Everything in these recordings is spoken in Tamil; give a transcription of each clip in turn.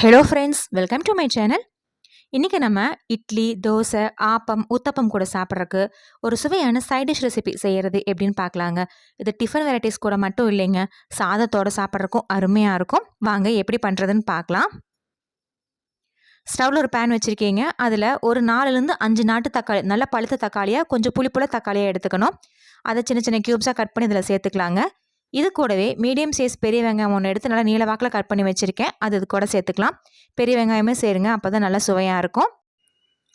Hello friends welcome to my channel இன்றைக்கி நம்ம இட்லி தோசை ஆப்பம் ஊத்தப்பம் கூட சாப்பிட்றதுக்கு ஒரு சுவையான சைட் டிஷ் ரெசிபி செய்கிறது எப்படின்னு பார்க்கலாங்க. இது டிஃபன் வெரைட்டிஸ் கூட மட்டும் இல்லைங்க. சாதத்தோடு சாப்பிட்றதுக்கும் அருமையாக இருக்கும். வாங்க எப்படி பண்ணுறதுன்னு பார்க்கலாம். ஸ்டவ்வில் ஒரு பேன் வச்சுருக்கீங்க. அதில் ஒரு நாலுலேருந்து அஞ்சு நாட்டு தக்காளி நல்ல பழுத்த தக்காளியாக கொஞ்சம் புளிப்புள்ள தக்காளியாக எடுத்துக்கணும். அதை சின்ன சின்ன க்யூப்ஸாக கட் பண்ணி இதில் சேர்த்துக்கலாங்க. இது கூடவே மீடியம் சைஸ் பெரிய வெங்காயம் ஒன்று எடுத்து நல்லா நீளவாக்கில் கட் பண்ணி வச்சுருக்கேன். அது இது கூட சேர்த்துக்கலாம். பெரிய வெங்காயமே சேருங்க. அப்போ தான் நல்லா சுவையாக இருக்கும்.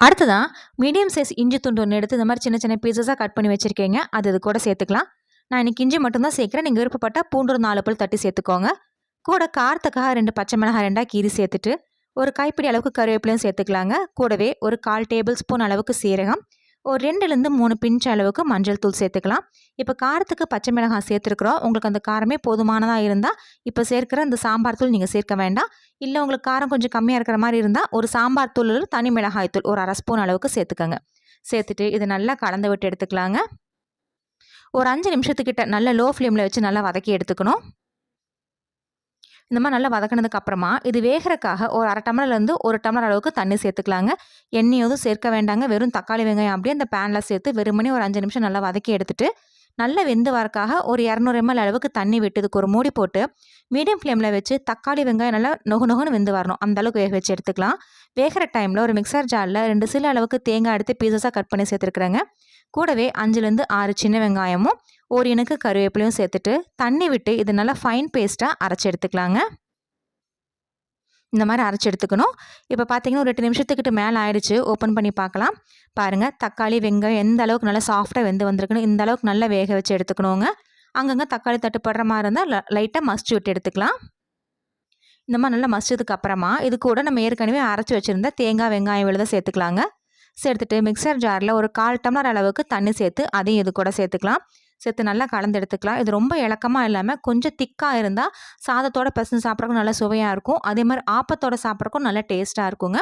அடுத்ததான் மீடியம் சைஸ் இஞ்சி துண்டு ஒன்று எடுத்து இந்த மாதிரி சின்ன சின்ன பீசஸாக கட் பண்ணி வச்சுருக்கீங்க. அது இது கூட சேர்த்துக்கலாம். நான் இன்றைக்கி இஞ்சி மட்டும்தான் சேர்க்குறேன். நீங்கள் விருப்பப்பட்டால் பூண்டு ஒரு நாலு பல் தட்டி சேர்த்துக்கோங்க. கூட காரத்துக்காக ரெண்டு பச்சை மிளகாய் ரெண்டாக கீரி சேர்த்துட்டு ஒரு கைப்பிடி அளவுக்கு கருவேப்பிலையும் சேர்த்துக்கலாங்க. கூடவே ஒரு கால் டேபிள் ஸ்பூன் அளவுக்கு சீரகம். ஒரு ரெண்டுலேருந்து மூணு பிஞ்ச் அளவுக்கு மஞ்சள் தூள் சேர்த்துக்கலாம். இப்போ காரத்துக்கு பச்சை மிளகாய் சேர்த்துருக்குறோம். உங்களுக்கு அந்த காரமே போதுமானதாக இருந்தால் இப்போ சேர்க்குற அந்த சாம்பார் தூள் நீங்கள் சேர்க்க வேண்டாம். இல்லை உங்களுக்கு காரம் கொஞ்சம் கம்மியாக இருக்கிற மாதிரி இருந்தால் ஒரு சாம்பார் தூள் தனி மிளகாய் தூள் ஒரு அரை ஸ்பூன் அளவுக்கு சேர்த்துக்கோங்க. சேர்த்துட்டு இது நல்லா கலந்து விட்டு எடுத்துக்கலாங்க. ஒரு அஞ்சு நிமிஷத்துக்கிட்ட நல்ல லோ ஃப்ளேமில் வச்சு நல்லா வதக்கி எடுத்துக்கணும். இந்த மாதிரி நல்லா வதக்கினதுக்கு அப்புறமா இது வேகிறக்காக ஒரு அரை டம்ளர்லேருந்து ஒரு டம்ளர் அளவுக்கு தண்ணி சேர்த்துக்கலாங்க. எண்ணெய் சேர்க்க வேண்டாங்க. வெறும் தக்காளி வெங்காயம் அப்படியே அந்த பேனில் சேர்த்து வெறுமனே ஒரு அஞ்சு நிமிஷம் நல்லா வதக்கி எடுத்துட்டு நல்லா வெந்து வரக்காக ஒரு இரநூறு எம்எல் அளவுக்கு தண்ணி விட்டு இதுக்கு ஒரு மூடி போட்டு மீடியம் ஃப்ளேமில் வச்சு தக்காளி வெங்காயம் நல்லா நொகு நொகுன்னு வெந்து வரணும். அந்த அளவுக்கு வேக வச்சு எடுத்துக்கலாம். வேகிற டைமில் ஒரு மிக்சர் ஜாரில் ரெண்டு சில அளவுக்கு தேங்காய் எடுத்து பீசஸாக கட் பண்ணி சேர்த்துருக்குறேங்க. கூடவே அஞ்சுலேருந்து ஆறு சின்ன வெங்காயமும் ஒரு இனுக்கு கருவேப்பிலையும் சேர்த்துட்டு தண்ணி விட்டு இது நல்லா ஃபைன் பேஸ்ட்டாக அரைச்சி எடுத்துக்கலாங்க. இந்த மாதிரி அரைச்சி எடுத்துக்கணும். இப்போ பார்த்தீங்கன்னா ஒரு எட்டு நிமிஷத்துக்கிட்ட மேலே ஆயிடுச்சு. ஓப்பன் பண்ணி பார்க்கலாம் பாருங்கள் தக்காளி வெங்காயம் எந்த அளவுக்கு நல்லா சாஃப்டாக வெந்து வந்திருக்கணும் இந்த அளவுக்கு நல்லா வேக வச்சு எடுத்துக்கணுங்க. அங்கங்கே தக்காளி தட்டுப்படுற மாதிரி இருந்தால் லைட்டாக மசிச்சு விட்டு எடுத்துக்கலாம். இந்த மாதிரி நல்லா மசிச்சதுக்கு அப்புறமா இது கூட நம்ம ஏற்கனவே அரைச்சி வச்சுருந்த தேங்காய் வெங்காயம் விழுத சேர்த்துக்கலாங்க. சேர்த்துட்டு மிக்சர் ஜாரில் ஒரு கால் டம்ளர் அளவுக்கு தண்ணி சேர்த்து அதையும் இது கூட சேர்த்துக்கலாம். சேர்த்து நல்லா கலந்து எடுத்துக்கலாம். இது ரொம்ப இலக்கமாக இல்லாமல் கொஞ்சம் திக்காக இருந்தால் சாதத்தோட பசங்க சாப்பிட்றக்கும் நல்லா சுவையாக இருக்கும். அதே மாதிரி ஆப்பத்தோட சாப்பிட்றக்கும் நல்லா டேஸ்ட்டாக இருக்குங்க.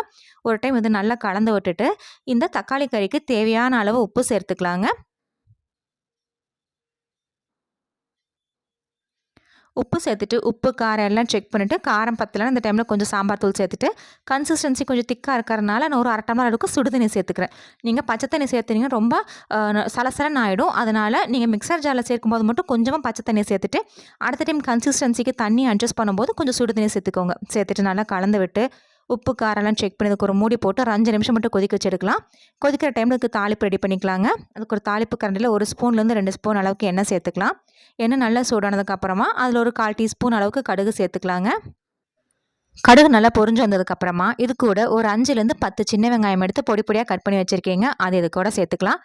ஒரு டைம் இது நல்லா கலந்து விட்டுட்டு இந்த தக்காளி கறிக்கு தேவையான அளவு உப்பு சேர்த்துக்கலாங்க. உப்பு சேர்த்துட்டு உப்பு காரம் எல்லாம் செக் பண்ணிவிட்டு காரம் பத்தலாம் இந்த டைமில் கொஞ்சம் சாம்பார் தூள் சேர்த்துட்டு கன்சிஸ்டன்சி கொஞ்சம் திக்காக இருக்கிறனால நான் ஒரு அரை டம்ளர் அளவுக்கு சுடு தண்ணி சேர்த்துக்கிறேன். நீங்கள் பச்சை தண்ணி சேர்த்துனீங்கன்னா ரொம்ப சலசலன்னு ஆகிடும் அதனால் நீங்கள் மிக்சர் ஜாரில் சேர்க்கும்போது மட்டும் கொஞ்சமாக பச்சை தண்ணி சேர்த்துட்டு அடுத்த டைம் கன்சிஸ்டன்சிக்கு தண்ணி அட்ஜஸ்ட் பண்ணும்போது கொஞ்சம் சுடு தண்ணி சேர்த்துக்கோங்க. சேர்த்துட்டு நல்லா கலந்து விட்டு உப்பு காரெல்லாம் செக் பண்ணி அதுக்கு ஒரு மூடி போட்டு ஒரு அஞ்சு நிமிஷம் மட்டும் கொதிக்க வச்சு எடுக்கலாம் கொதிக்கிற டைமில் அதுக்கு தாளிப்பு ரெடி பண்ணிக்கலாங்க. அதுக்கு ஒரு தாளிப்பு கரண்டியில் ஒரு ஸ்பூன்லேருந்து ரெண்டு ஸ்பூன் அளவுக்கு எண்ணெய் சேர்த்துக்கலாம். எண்ணெய் நல்லா சூடானதுக்கப்புறமா அதில் ஒரு கால் டீஸ்பூன் அளவுக்கு கடுகு சேர்த்துக்கலாங்க. கடுகு நல்லா பொறிஞ்சு வந்ததுக்கப்புறமா இது கூட ஒரு அஞ்சுலேருந்து பத்து சின்ன வெங்காயம் எடுத்து பொடி பொடியாக கட் பண்ணி வச்சுருக்கீங்க. அது இது கூட சேர்த்துக்கலாம்.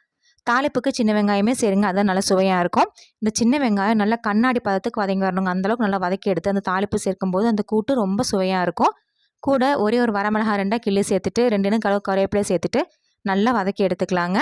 தாளிப்புக்கு சின்ன வெங்காயமே சேருங்க. அதான் நல்லா சுவையாக இருக்கும். இந்த சின்ன வெங்காயம் நல்லா கண்ணாடி பதத்துக்கு வதங்கி வரணுங்க. அந்தளவுக்கு நல்லா வதக்கி எடுத்து அந்த தாளிப்பு சேர்க்கும்போது அந்த கூட்டு ரொம்ப சுவையாக இருக்கும். கூட ஒரே ஒரு வரமிளகா ரெண்டாக கிள்ளி சேர்த்துட்டு ரெண்டு கலவு கருவேப்பிலையை சேர்த்துட்டு நல்லா வதக்கி எடுத்துக்கலாங்க.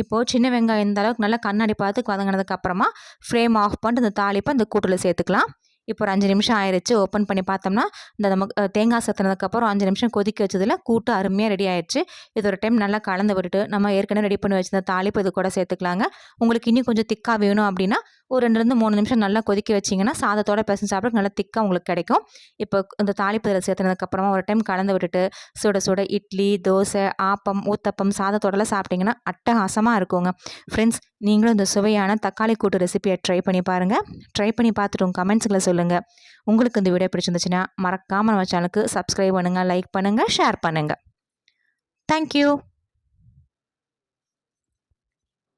இப்போது சின்ன வெங்காயம் இந்த அளவுக்கு நல்லா கண்ணாடி பார்த்து வதங்கினதுக்கப்புறமா ஃப்ரேம் ஆஃப் பண்ணிட்டு இந்த தாளிப்பை இந்த கூட்டில் சேர்த்துக்கலாம். இப்போ ஒரு அஞ்சு நிமிஷம் ஆயிடுச்சு ஓப்பன் பண்ணி பார்த்தோம்னா இந்த நமக்கு தேங்காய் சத்துனதுக்கப்புறம் அஞ்சு நிமிஷம் கொதிக்க வச்சதில் கூட்டு அருமையாக ரெடி ஆயிடுச்சு இது ஒரு டைம் நல்லா கலந்து விட்டுட்டு நம்ம ஏற்கனவே ரெடி பண்ணி வச்சிருந்த தாளிப்பு இது கூட சேர்த்துக்கலாங்க. உங்களுக்கு இன்னும் கொஞ்சம் திக்காக வேணும் அப்படின்னா ஒரு ரெண்டுலேருந்து மூணு நிமிஷம் நல்லா கொதிக்க வச்சிங்கன்னா சாதத்தோட பிசைஞ்சு சாப்பிட நல்லா திக்காக உங்களுக்கு கிடைக்கும். இப்போ இந்த தாளிப்பு இதில் சேர்த்துனதுக்கப்புறமா ஒரு டைம் கலந்து விட்டுட்டு சுட சுட இட்லி தோசை ஆப்பம் ஊத்தப்பம் சாதத்தோடலாம் சாப்பிட்டிங்கன்னா அட்டகாசமாக இருக்குங்க. ஃப்ரெண்ட்ஸ் நீங்களும் இந்த சுவையான தக்காளி கூட்டு ரெசிபியை ட்ரை பண்ணி பாருங்கள் ட்ரை பண்ணி பார்த்துட்டு உங்கள் கமெண்ட்ஸுங்களை சொல்லுங்கள் உங்களுக்கு இந்த வீடியோ பிடிச்சிருந்துச்சுன்னா மறக்காமல் நம்ம சேனலுக்கு சப்ஸ்கிரைப் பண்ணுங்கள் லைக் பண்ணுங்கள் ஷேர் பண்ணுங்கள் தேங்க்யூ